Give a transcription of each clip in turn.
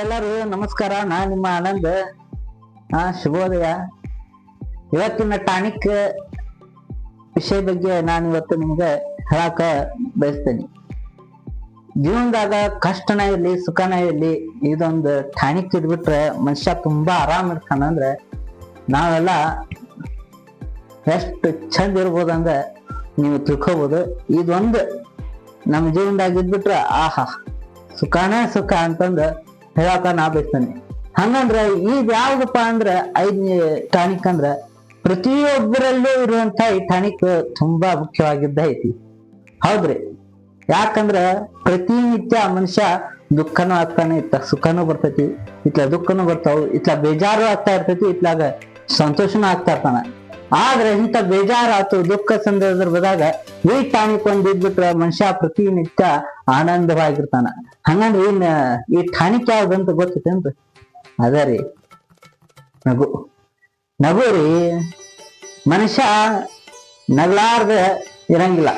ಎಲ್ಲರೂ ನಮಸ್ಕಾರ, ನಾ ನಿಮ್ಮ ಆನಂದ್ ಹಾ ಶುಭೋದಯ. ಇವತ್ತಿನ ಟಾನಿಕ್ ವಿಷಯ ಬಗ್ಗೆ ನಾನು ಇವತ್ತು ನಿಮ್ಗೆ ಹೇಳಾಕ ಬಯಸ್ತೇನೆ. ಜೀವನದಾಗ ಕಷ್ಟನ ಇರ್ಲಿ, ಸುಖನ ಇರ್ಲಿ, ಇದೊಂದು ಟಾನಿಕ್ ಇದ್ಬಿಟ್ರೆ ಮನುಷ್ಯ ತುಂಬಾ ಆರಾಮ್ ಇರ್ತಾನ ಅಂದ್ರೆ ನಾವೆಲ್ಲ ಎಷ್ಟು ಚಂದ ಇರ್ಬೋದಂದ್ರೆ ನೀವು ತಿಳ್ಕೊಬೋದು. ಇದೊಂದು ನಮ್ಮ ಜೀವನದಾಗ ಇದ್ಬಿಟ್ರೆ, ಆಹಾ, ಸುಖಾನೇ ಸುಖ ಅಂತಂದ ಹೇಳಾಕ ನಾ ಬಯಸ್ತೇನೆ ಹಂಗಂದ್ರ ಈಗ ಯಾವ್ದಪ್ಪ ಅಂದ್ರ ಐದ್ ಟಾನಿಕ್ ಅಂದ್ರ ಪ್ರತಿಯೊಬ್ಬರಲ್ಲೂ ಇರುವಂತ ಈ ಟಾನಿಕ್ ತುಂಬಾ ಮುಖ್ಯವಾಗಿದ್ದ ಐತಿ. ಹೌದ್ರಿ? ಯಾಕಂದ್ರ ಪ್ರತಿನಿತ್ಯ ಮನುಷ್ಯ ದುಃಖನೂ ಆಗ್ತಾನೆ, ಇತ್ತ ಸುಖನೂ ಬರ್ತೈತಿ, ಇತ್ಲ ದುಃಖನೂ ಬರ್ತಾವು, ಇತ್ಲ ಬೇಜಾರು ಆಗ್ತಾ ಇರ್ತೈತಿ, ಇತ್ಲಾಗ ಸಂತೋಷನೂ ಆಗ್ತಾ ಇರ್ತಾನ. ಆದ್ರೆ ಇಂಥ ಬೇಜಾರಾತು ದುಃಖ ಸಂದರ್ಭದಾಗ ಈ ಟಾನಿಕ್ ಒಂದ್ ಇದ್ಬಿಟ್ರೆ ಮನುಷ್ಯ ಪ್ರತಿನಿತ್ಯ ಆನಂದವಾಗಿರ್ತಾನ. ಹಂಗಂದ್ರೆ ಇನ್ ಈ ಟಾನಿಕ್ ಯಾವ್ದಂತ ಗೊತ್ತೈತೇನ್ರಿ? ಅದ ರೀ. ನಗು ನಗು ರೀ. ಮನುಷ್ಯ ನಗಲಾರ್ದ ಇರಂಗಿಲ್ಲ.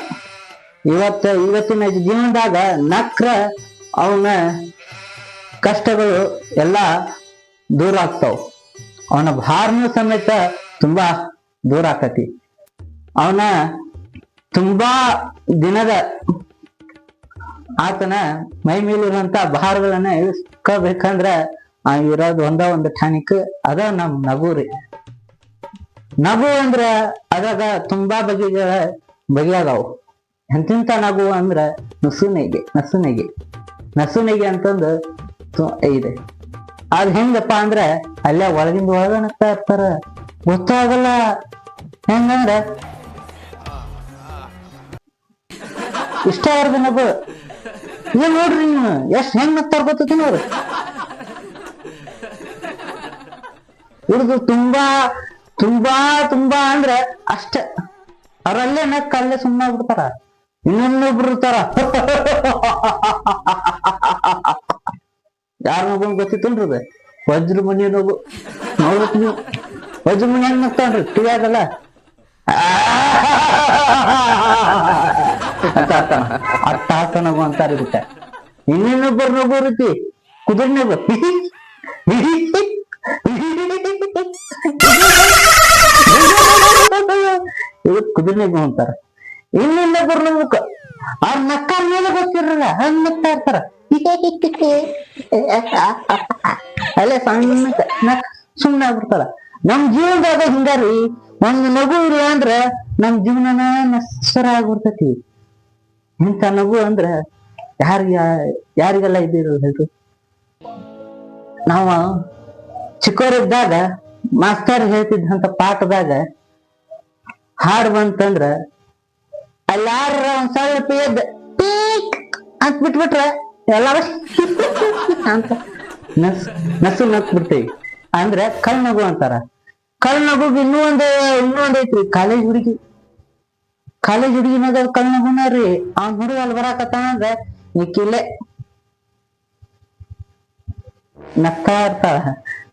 ಇವತ್ತ, ಇವತ್ತಿನ ಜೀವನದಾಗ ನಕ್ರ ಅವನ ಕಷ್ಟಗಳು ಎಲ್ಲ ದೂರ ಆಗ್ತಾವ. ಅವನ ಭಾರನೂ ಸಮೇತ ತುಂಬಾ ದೂರ ಆಕತಿ. ಅವನ ತುಂಬಾ ದಿನದ ಆತನ ಮೈ ಮೇಲಿರುವಂತ ಭಾರಗಳನ್ನ ಇಳಿಸ್ಕೋಬೇಕಂದ್ರ ಆ ಇರೋದು ಒಂದ ಒಂದು ಟಾನಿಕ್ ಅದ ನಮ್ ನಗು ರೀ. ನಗು ಅಂದ್ರ ಅದಾಗ ತುಂಬಾ ಬಗೆಗಳ ಬಗೆಯಾದವು ಎಂತಿಂತ ನಗು ಅಂದ್ರ ನಸುನೆಗೆ ನಸುನೆಗೆ. ನಸುನೆಗೆ ಅಂತಂದು ಇದೆ. ಅದ್ ಹೆಂಗಪ್ಪ ಅಂದ್ರ ಅಲ್ಲೇ ಒಳಗಿಂದ ಒಳಗ ನಗ್ತಾ ಇರ್ತಾರ. ಗೊತ್ತಾಗಲ್ಲ ಹೆಂಗಂದ್ರ? ಇಷ್ಟ ಅವ್ರದ ನಗು ಏನ್ ನೋಡ್ರಿ ನೀವು ಎಷ್ಟ್ ಹೆಂಗ್ ನಗ್ತಾರ ಗೊತ್ತೈತಿ ನೋಡ್ರಿ ಇವ್ರದ್ದು ತುಂಬಾ ತುಂಬಾ ತುಂಬಾ ಅಂದ್ರೆ ಅಷ್ಟ. ಅವ್ರಲ್ಲೇ ನಕ್ಕ ಅಲ್ಲೇ ಸುಮ್ಮನೆ ಬಿಡ್ತಾರ ಇನ್ನೊಂದೊಬ್ರು ಇರ್ತಾರ. ಯಾರ ಮಗು ಗೊತ್ತಿತ್ತಲ್ರಿ ವಜ್ರ ಮನಿ ನಗು ನೋಡ್ಬೇಕು ನೀವು. ವಜ್ರ ಮನಿ ಹೆಂಗ್ ನಗ್ತಾನ್ರಿ? ಟಿ ಆಗ್ತಾನ. ಅಟ್ಟ ಹಾಕ ನಗು ಅಂತಾರ ಇದಕ್ಕ ಇನ್ನೊಬ್ಬರು ನಗು ರೀತಿ ಕುದುರೆ ನಗು ಇದು ಕುದುರೆ ನಗು ಅಂತಾರ ಇನ್ನೊಬ್ಬರು ನಗುಕ ಅವ್ರ ನಕ್ಕ ಮೇಲೆ ಗೊತ್ತಿರಲ್ಲ ಹಂಗ್ ನಗ್ತಾ ಇರ್ತಾರ ಅಲ್ಲೇ ಸಣ್ಣ ಸುಮ್ಮನೆ ಆಗ್ಬಿಡ್ತಾರ ನಮ್ ಜೀವನದಾಗ ಹಿಂಗಾರಿ ಒಂದ್ ನಗು ಇಲ್ಲ ಅಂದ್ರ ನಮ್ ಜೀವನನ ನಶ್ವರ ಆಗ್ಬಿಡ್ತೈತಿ ಇಂಥ ನಗು ಅಂದ್ರ ಯಾರಿಗ, ಯಾರಿಗೆಲ್ಲ ಇದ್ದಿರಲ್ಲ ಹೇಳ್ರಿ? ನಾವು ಚಿಕ್ಕವರಿದ್ದಾಗ ಮಾಸ್ತರ್ ಹೇಳ್ತಿದ್ದಂತ ಪಾಠದಾಗ ಹಾಡು ಬಂತಂದ್ರ ಅಲ್ಲಾರ ಒಂದ್ ಸ್ವಲ್ಪ ಎದ್ದ ಅಂತ ಬಿಟ್ಬಿಟ್ರ ಎಲ್ಲಾರ ಅಂತ ನಸ್ ನಸು ನಕ್ಬಿಡ್ತೀವಿ ಅಂದ್ರೆ ಕಣ್ಣು ನಗು ಅಂತಾರ. ಕಳ್ ನಗುಗ್ ಇನ್ನೂ ಒಂದ್ ಇನ್ನೂ ಒಂದ್ ಐತ್ರಿ. ಕಾಲೇಜ್ ಹುಡುಗಿ. ಕಾಲೇಜ್ ಹುಡುಗಿ ಕಳ್ ನಗುನ ರೀ ಅವ್ನ ಹುಡುಗ ಅಲ್ಲಿ ಬರಾಕತ್ತಾನ ಅಂದ್ರೆ ಈಕಿಲ್ಲೇ ನಗ್ತಾ ಇರ್ತಾಳ.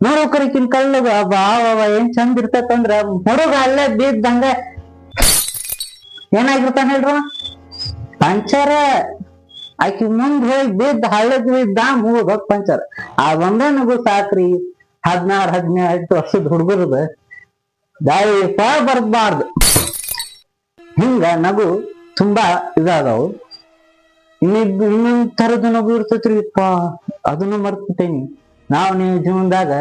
ನೋಡೋಕರಿಕಿನ್ ನಗು ಬಾವ ಏನ್ ಚಂದ ಇರ್ತೈತಂದ್ರ ಹುಡುಗ ಅಲ್ಲೇ ಬಿದ್ದಂಗ ಏನಾಗಿರ್ತಾನ ಹೇಳ್ರ? ಪಂಚರ. ಆಕಿ ಮುಂದ್ ಹೋಗಿ ಬಿದ್ದ ಹಳ್ಳದ್ ಬಿದ್ದ ಮೂಗ್ ಪಂಚರ್. ಆ ಒಂದ ನಗು ಸಾಕ್ರಿ. ಹದಿನಾರು ಹದಿನೆಂಟು ವರ್ಷದ ಹುಡುಗರದ ದಯಪ ಬರ್ಬಾರ್ದು ಹಿಂಗ ನಗು ತುಂಬಾ ಇದಾದವು. ಇನ್ನಿದ್ ಇನ್ನೊಂದ್ ತರದ ನಗು ಇರ್ತೈತ್ರಿ ಪಾ ಅದನ್ನು ಮರ್ತೀನಿ ನಾವು ನೀವು ಜೀವನದಾಗ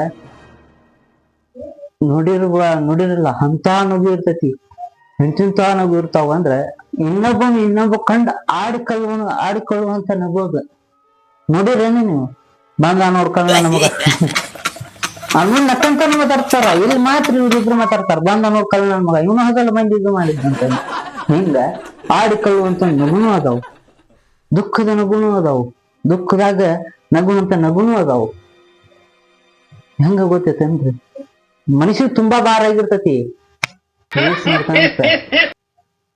ನೋಡಿರುವ, ನೋಡಿರಲ್ಲ ಅಂತ ನಗು ಇರ್ತೈತಿ. ಎಂತಿಂತ ನಗು ಇರ್ತಾವ ಅಂದ್ರೆ ಇನ್ನೊಬ್ಬ ಇನ್ನೊಬ್ಬ ಕಂಡ್ ಆಡಿಕೊಳ್ಳುವ ಆಡಿಕೊಳ್ಳುವಂತ ನಗು ಅದು. ನೋಡಿರೇನು ನೀವು? ಬಂದ ನೋಡ್ಕೊಂಡ ನಮಗ. ಅವ್ನು ನಕ್ಕಂತ ಮಾತಾಡ್ತಾರ. ಇಲ್ಲಿ ಮಾತ್ರ ಇವ್ರಿಬ್ರು ಮಾತಾಡ್ತಾರ. ಬಂದ ನೋಡ್ಕೊಳ್ಳ ನನ್ ಮಗ. ಇವನು ಹಗಲ್ ಮಂದಿ ಇದು ಮಾಡಿದ್ದಂತ ಹಿಂಗ ಆಡಿಕೊಳ್ಳುವಂತ ನಗುನು ಅದಾವು. ದುಃಖದ ನಗುನು ಅದಾವು. ದುಃಖದಾಗ ನಗುವಂತ ನಗುನು ಅದಾವು. ಹೆಂಗ ಗೊತ್ತೈತಂದ್ರಿ ಮನುಷ್ಯ ತುಂಬಾ ಭಾರ ಆಗಿರ್ತತಿ.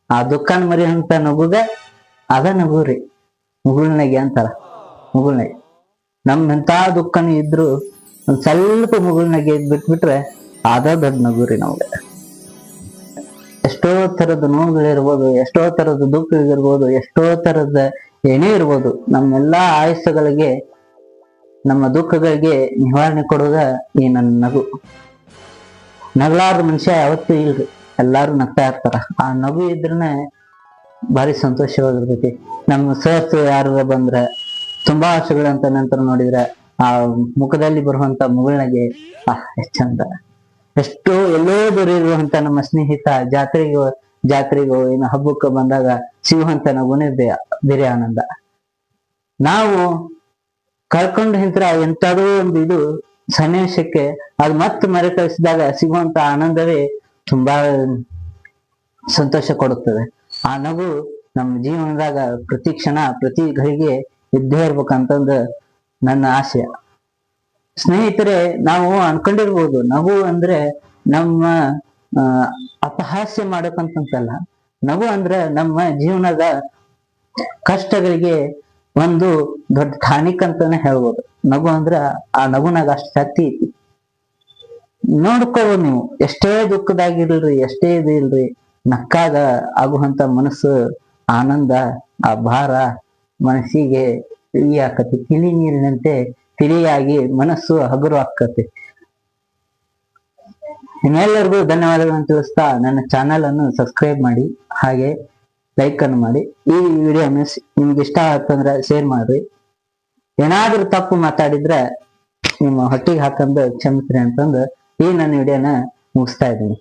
ಆ ದುಃಖ ಆ ಅಂತ ನಗುದ, ಅದ ನಗುರಿ. ಮುಗುಳ್ನಗೆ ಅಂತಾರ. ಮುಗುಳ್ನಗೆ. ನಮ್ ಎಂತ ದುಃಖನ ಇದ್ರು ಒಂದ್ ಸ್ವಲ್ಪ ಮುಗುಳ್ನಗೆ ಬಿಟ್ಬಿಟ್ರೆ ಅದ ದೊಡ್ಡ ನಗು ರೀ ನಮ್ಗೆ. ಎಷ್ಟೋ ತರದ ನೋವುಗಳಿರ್ಬೋದು, ಎಷ್ಟೋ ತರದ ದುಃಖಗಳಿರ್ಬೋದು, ಎಷ್ಟೋ ತರದ ಏನೇ ಇರ್ಬೋದು, ನಮ್ಮೆಲ್ಲಾ ಆಯಸ್ಸುಗಳಿಗೆ, ನಮ್ಮ ದುಃಖಗಳಿಗೆ ನಿವಾರಣೆ ಕೊಡೋದ ಈ ನನ್ನ ನಗು. ನಗಲಾರ್ದ ಮನುಷ್ಯ ಯಾವತ್ತೂ ಇಲ್ರಿ. ಎಲ್ಲಾರು ನಗ್ತಾ ಇರ್ತಾರ. ಆ ನಗು ಇದ್ರನೆ ಭಾರಿ ಸಂತೋಷವಾಗಿರ್ತೈತಿ. ನಮ್ಮ ಸಹಸ್ತ್ರ ಯಾರು ಬಂದ್ರ, ತುಂಬಾ ವರ್ಷಗಳಂತ ನಂತರ ನೋಡಿದ್ರೆ ಆ ಮುಖದಲ್ಲಿ ಬರುವಂತ ಮುಗುಳ್ನಗೆ ಆಹ್ ಎಷ್ಟ್ ಚಂದ. ಎಷ್ಟೋ ಎಲ್ಲೋ ದೊರೆಯಿರುವಂತ ನಮ್ಮ ಸ್ನೇಹಿತ ಜಾತ್ರೆಗೋ ಜಾತ್ರೆಗೋ, ಏನು ಹಬ್ಬಕ್ಕೆ ಬಂದಾಗ ಸಿಗುವಂತ ನಗುನೇ ಬೇರೆ ಆನಂದ. ನಾವು ಕಳ್ಕೊಂಡು ಹಿಂತರ ಎಂತಾದ್ರೂ ಒಂದು ಇದು ಸನ್ನಿವೇಶಕ್ಕೆ ಅದು ಮತ್ತೆ ಮರುಕಳಿಸಿದಾಗ ಸಿಗುವಂತ ಆನಂದವೇ ತುಂಬಾ ಸಂತೋಷ ಕೊಡುತ್ತದೆ. ಆ ನಗು ನಮ್ಮ ಜೀವನದಾಗ ಪ್ರತಿ ಕ್ಷಣ, ಪ್ರತಿ ಘಳಿಗೆ ಇದ್ದೇ ಇರ್ಬೇಕಂತಂದು ನನ್ನ ಆಸೆ. ಸ್ನೇಹಿತರೆ, ನಾವು ಅನ್ಕೊಂಡಿರ್ಬೋದು, ನಗು ಅಂದ್ರೆ ನಮ್ಮ ಅಪಹಾಸ್ಯ ಮಾಡಕಂತಲ್ಲ ನಗು ಅಂದ್ರೆ ನಮ್ಮ ಜೀವನದ ಕಷ್ಟಗಳಿಗೆ ಒಂದು ದೊಡ್ಡ ಟಾನಿಕ್ ಅಂತಾನೆ ಹೇಳ್ಬೋದು. ನಗು ಅಂದ್ರ ಆ ನಗುನಾಗ ಅಷ್ಟು ಶಕ್ತಿ ಐತಿ. ನೋಡ್ಕೋಬೋದು ನೀವು, ಎಷ್ಟೇ ದುಃಖದಾಗಿರ್ಲಿ, ಎಷ್ಟೇ ಇದು ಇಲ್ರಿ, ನಕ್ಕಾಗ ಆಗುವಂತ ಮನಸ್ಸು, ಆನಂದ ಆ ಭಾರ ಮನಸ್ಸಿಗೆ ತಿಳಿ ಆಕತಿ ತಿಳಿ ನೀರಿನಂತೆ ತಿಳಿಯಾಗಿ ಮನಸ್ಸು ಹಗುರು ಆಕತಿ ನಿಮ್ಮೆಲ್ಲರಿಗೂ ಧನ್ಯವಾದಗಳನ್ನು ತಿಳಿಸ್ತಾ ನನ್ನ ಚಾನಲ್ ಅನ್ನು ಸಬ್ಸ್ಕ್ರೈಬ್ ಮಾಡಿ, ಹಾಗೆ ಲೈಕ್ ಅನ್ನು ಮಾಡಿ. ಈ ವಿಡಿಯೋ ನಿಮ್ಗೆ ಇಷ್ಟ ಆಗ್ತಂದ್ರೆ ಶೇರ್ ಮಾಡ್ರಿ. ಏನಾದ್ರೂ ತಪ್ಪು ಮಾತಾಡಿದ್ರೆ ನಿಮ್ಮ ಹೊಟ್ಟಿಗೆ ಹಾಕಂದು ಕ್ಷಮಿಸ್ರಿ ಅಂತಂದು ಈ ನನ್ನ ವಿಡಿಯೋನ ಮುಗಿಸ್ತಾ ಇದ್ದೀನಿ.